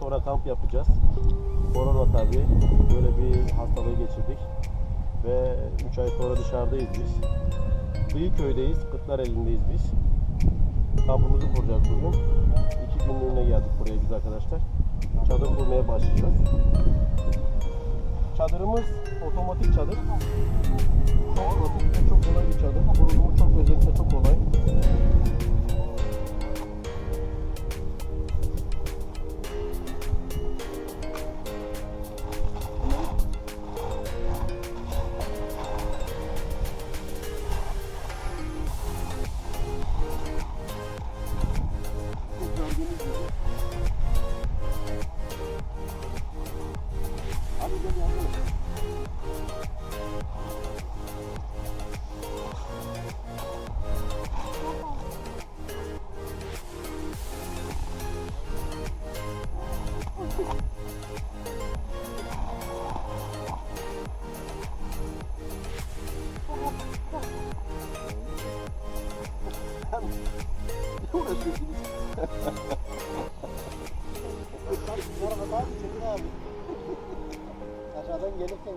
sonra kamp yapacağız. Korona tabii. Böyle bir hastalığı geçirdik. Ve 3 ay sonra dışarıdayız biz. Kıyıköy'deyiz. Kırklar elindeyiz biz. Kampımızı kuracağız bugün. İki günlüğüne geldik buraya biz arkadaşlar. Çadır kurmaya başlayacağız. Çadırımız otomatik çadır. Çok çok kolay bir çadır. Kurulumu Abi. Aşağıdan gelirken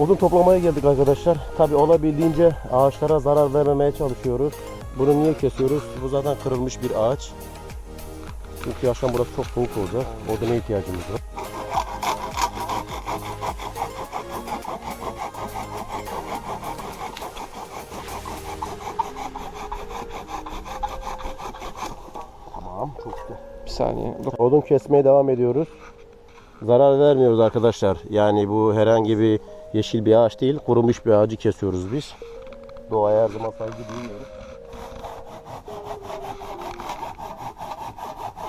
Odun toplamaya geldik arkadaşlar. Tabi olabildiğince ağaçlara zarar vermemeye çalışıyoruz. Bunu niye kesiyoruz? Bu zaten kırılmış bir ağaç. Çünkü yaşam burası çok soğuk olacak. Oduna ihtiyacımız var. Tamam, çok güzel. Bir saniye. Odun kesmeye devam ediyoruz. Zarar vermiyoruz arkadaşlar. Yani bu herhangi bir yeşil bir ağaç değil, kurumuş bir ağacı kesiyoruz biz. Doğaya her zaman saygı duyuyoruz.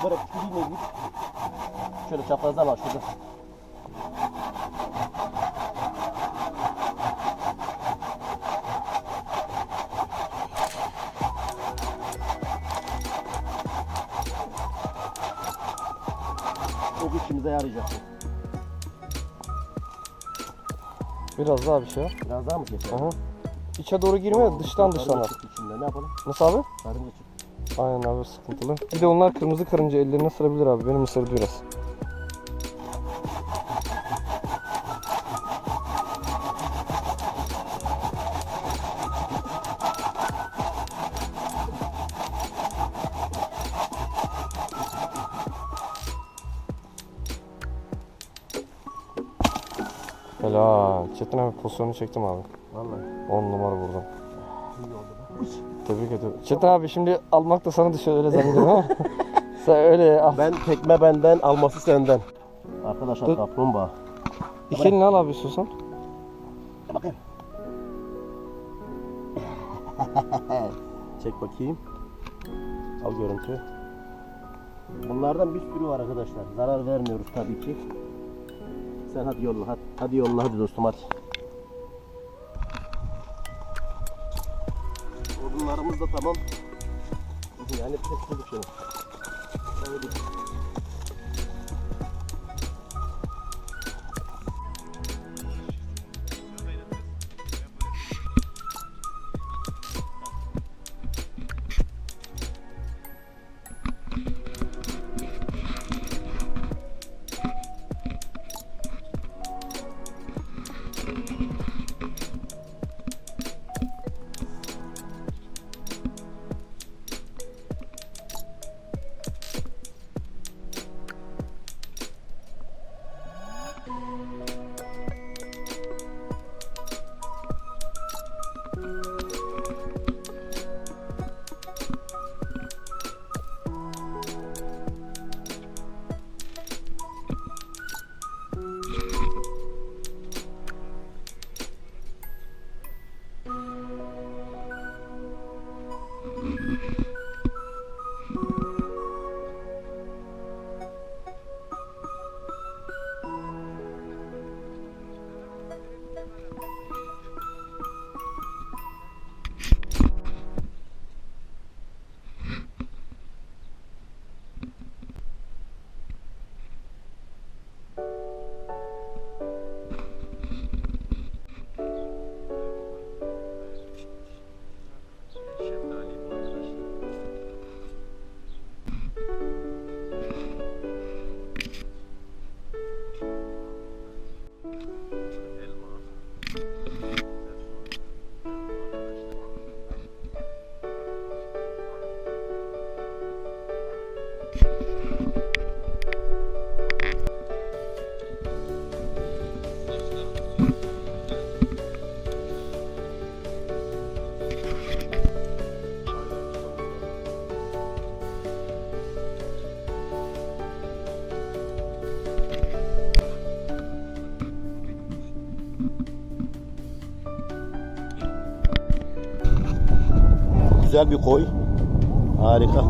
Böyle küçüleyim mi? Şöyle çaprazdan al şurada. O işimize yarayacak. Biraz daha bir şey var. Biraz daha mı keselim? Aha. İçe doğru girme de dıştan dıştan al. içinde. Ne yapalım? Nasıl abi? Karınca çıktı. Aynen abi sıkıntılı. Bir de onlar kırmızı karınca ellerine ısırabilir abi. Benim ısırdı biraz. Helal. Çetin abi pozisyonu çektim abi. Vallahi 10 numara vurdum. iyi oldu. Tebrik ediyorum. Çetin abi şimdi almak da sana düşüyor öyle zannediyorum ama. Sen öyle al. Ben tekme benden, alması senden. Arkadaşlar Dur. kaplumbağa. İki elini al abi istiyorsan. Bakayım. Çek bakayım. Al görüntü. Bunlardan bir sürü var arkadaşlar. Zarar vermiyoruz tabii ki. Sen hadi yolla hadi. Hadi yolla hadi dostum hadi. Odunlarımız da tamam. Yani kestirdik şunu. Hadi. Güzel bir koy. Harika.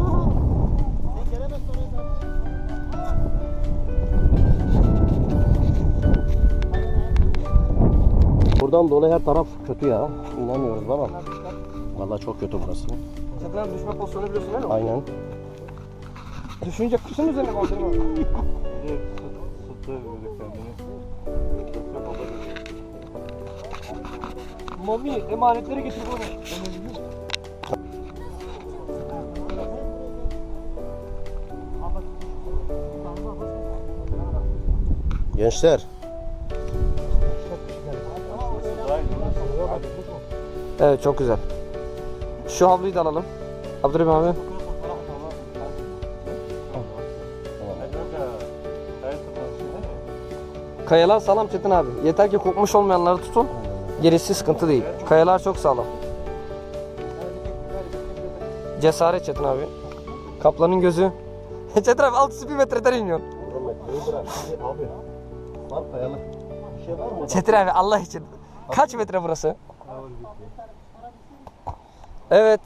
Buradan dolayı her taraf kötü ya. İnanmıyoruz ama. Vallahi çok kötü burası. Tekrar düşme pozisyonu biliyorsun değil mi? Aynen. Düşünce kuşun üzerine kaldırma. Mami emanetleri getir bana. Gençler. Evet çok güzel. Şu havluyu da alalım. Abdurrahim abi. Kayalar sağlam Çetin abi. Yeter ki kopmuş olmayanları tutun. Gerisi sıkıntı değil. Kayalar çok sağlam. Cesaret Çetin abi. Kaplanın gözü. Çetin abi 600 metreden iniyorsun. Abi var kayalık. Bir şey var mı? Çetin abi Allah için. Kaç metre burası? Şey. Evet.